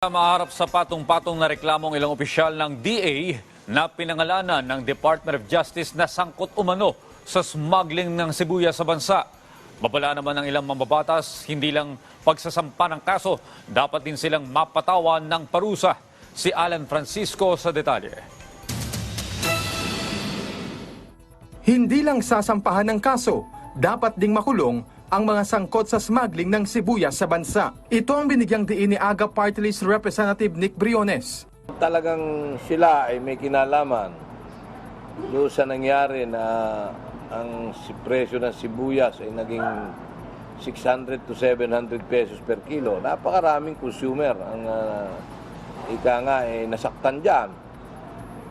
Maharap sa patong-patong na reklamong ilang opisyal ng DA na pinangalanan ng Department of Justice na sangkot umano sa smuggling ng sibuyas sa bansa. Babala naman ng ilang mambabatas, hindi lang pagsasampa ng kaso, dapat din silang mapatawan ng parusa. Si Alan Francisco sa detalye. Hindi lang sasampahan ng kaso, dapat ding makulong ang mga sangkot sa smuggling ng sibuyas sa bansa. Ito ang binigyang diin ni AGA Party List Representative Nick Briones. Talagang sila ay may kinalaman doon sa nangyari na ang presyo ng sibuyas ay naging 600 to 700 pesos per kilo. Napakaraming consumer ang ah, ika nga ay nasaktan dyan.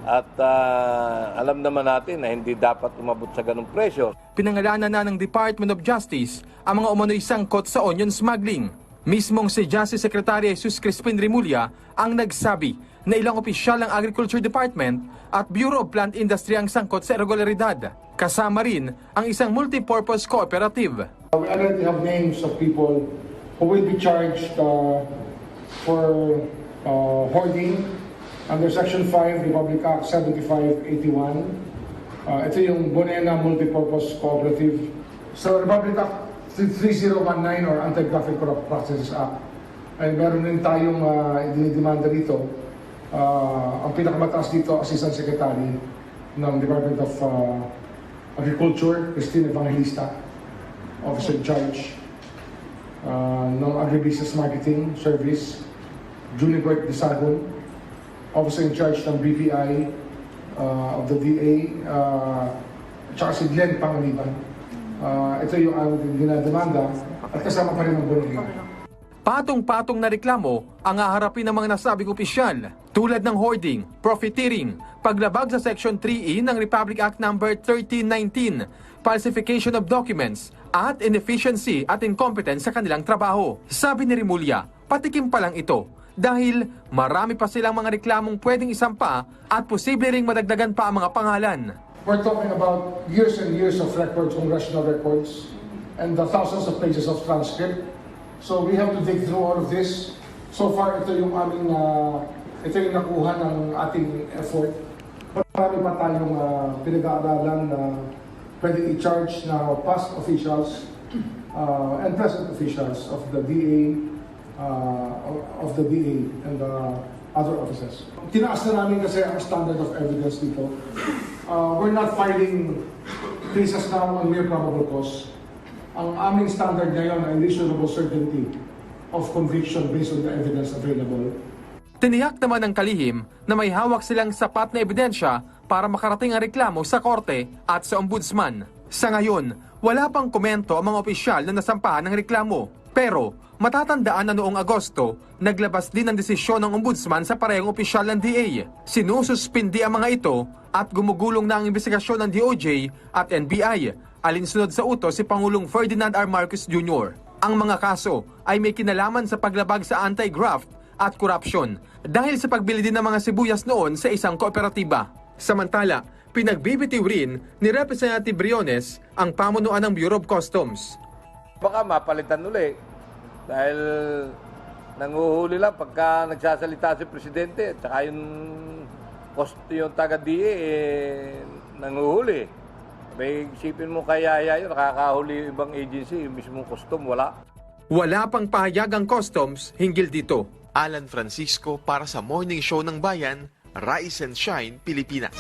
At ah, alam naman natin na hindi dapat umabot sa ganong presyo. Pinangalanan na ng Department of Justice ang mga umano'y sangkot sa onion smuggling. Mismong si Justice Secretary Jesus Crispin Rimulya ang nagsabi na ilang opisyal ng Agriculture Department at Bureau of Plant Industry ang sangkot sa irregularidad. Kasama rin ang isang multipurpose cooperative. We already have names of people who will be charged uh, for uh, hoarding under Section 5, Republic Act 7581. Uh, ito yung Bonena Multipurpose Cooperative. So Republic Act 3019 or Anti-Graphic Corrupt Practices Act. Ay meron din tayong uh, dinidemanda dito. Uh, ang pinakamataas dito, Assistant Secretary ng Department of uh, Agriculture, Christine Evangelista officer in charge uh, ng Agribusiness Marketing Service, Junibert Desagon, officer in charge ng BPI uh, of the DA, uh, tsaka si Glenn Pangaliban. Uh, ito yung aming dinademanda at kasama pa rin ang Bonilla. Patong-patong na reklamo ang haharapin ng mga nasabing opisyal tulad ng hoarding, profiteering, paglabag sa Section 3E ng Republic Act No. 1319, falsification of documents, at inefficiency at incompetence sa kanilang trabaho. Sabi ni Rimulya, patikim pa lang ito dahil marami pa silang mga reklamong pwedeng isampa at posible ring madagdagan pa ang mga pangalan. We're talking about years and years of records, congressional records, and the thousands of pages of transcript. So we have to dig through all of this. So far, ito yung aming, uh, ito yung nakuha ng ating effort. Marami pa tayong uh, pinag-aaralan na pwede i-charge na past officials uh, and present officials of the DA, uh, of the DA and the other offices. Tinaas na namin kasi ang standard of evidence dito. Uh, we're not filing cases now on mere probable cause. Ang aming standard ngayon ay reasonable certainty of conviction based on the evidence available. Tiniyak naman ng kalihim na may hawak silang sapat na ebidensya para makarating ang reklamo sa korte at sa ombudsman. Sa ngayon, wala pang komento ang mga opisyal na nasampahan ng reklamo. Pero matatandaan na noong Agosto, naglabas din ang desisyon ng ombudsman sa parehong opisyal ng DA. Sinususpindi ang mga ito at gumugulong na ang investigasyon ng DOJ at NBI. Alinsunod sa utos si Pangulong Ferdinand R. Marcos Jr. Ang mga kaso ay may kinalaman sa paglabag sa anti-graft at korupsyon dahil sa pagbili din ng mga sibuyas noon sa isang kooperatiba. Samantala, pinagbibitiw rin ni Representative Briones ang pamunuan ng Bureau of Customs. Baka mapalitan uli. Dahil nanguhuli lang pagka nagsasalita si Presidente at saka yung, yung taga-DA eh, nanguhuli. May isipin mo kaya yun, nakakahuli yung ibang agency, yung mismong custom, wala. Wala pang pahayag ang customs hinggil dito. Alan Francisco para sa Morning Show ng Bayan, Rise and Shine, Pilipinas.